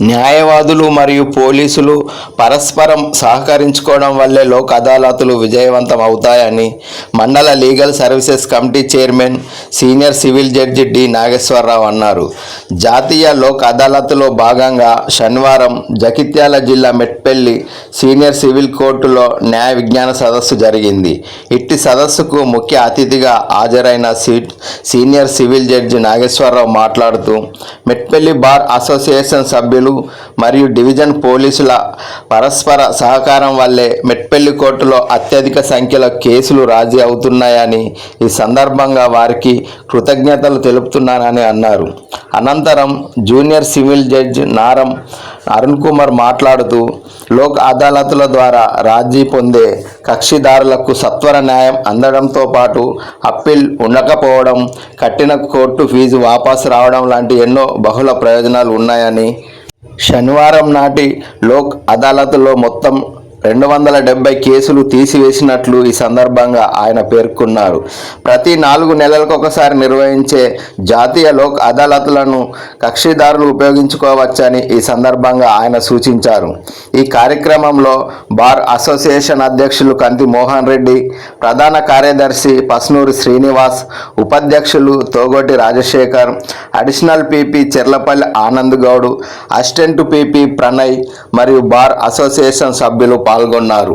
న్యాయవాదులు మరియు పోలీసులు పరస్పరం సహకరించుకోవడం వల్లే లోక్ అదాలతులు విజయవంతం అవుతాయని మండల legal services committee chairman senior civil judge D Nageswararao అన్నారు. జాతీయ లోక్ అదాలత్లో భాగంగా శనివారం జగిత్యాల జిల్లా మెట్పల్లి సీనియర్ సివిల్ కోర్టులో న్యాయ విజ్ఞాన సదస్సు జరిగింది. ఇట్టి సదస్సుకు ముఖ్య అతిథిగా హాజరైన సీ సీనియర్ సివిల్ జడ్జి నాగేశ్వరరావు మాట్లాడుతూ మెట్పల్లి బార్ అసోసియేషన్ సభ్యులు మరియు డివిజన్ పోలీసుల పరస్పర సహకారం వల్లే మెట్పల్లి కోర్టులో అత్యధిక సంఖ్యలో కేసులు రాజీ అవుతున్నాయని ఈ సందర్భంగా వారికి కృతజ్ఞతలు తెలుపుతున్నానని అన్నారు. అనంతరం junior civil judge Naram Arun Kumar మాట్లాడుతూ లోక్ అదాలతుల ద్వారా రాజీ పొందే కక్షిదారులకు సత్వర న్యాయం అందడంతో పాటు అప్పీల్ ఉండకపోవడం కట్టిన కోర్టు ఫీజు వాపసు రావడం లాంటి ఎన్నో బహుళ ప్రయోజనాలు ఉన్నాయని శనివారం నాటి లోక్ అదాలత్లో మొత్తం రెండు వందల డెబ్బై కేసులు తీసివేసినట్లు ఈ సందర్భంగా ఆయన పేర్కొన్నారు. ప్రతి నాలుగు నెలలకు ఒకసారి నిర్వహించే జాతీయ లోక్ అదాలత్లను కక్షిదారులు ఉపయోగించుకోవచ్చని ఈ సందర్భంగా ఆయన సూచించారు. ఈ కార్యక్రమంలో బార్ అసోసియేషన్ అధ్యక్షులు కంతి మోహన్ రెడ్డి ప్రధాన కార్యదర్శి పస్నూరి శ్రీనివాస్ ఉపాధ్యక్షులు Thogoti Rajasekhar additional PP Cherlapalli Anand Goud assistant PP Pranay మరియు బార్ అసోసియేషన్ సభ్యులు పాల్గొన్నారు.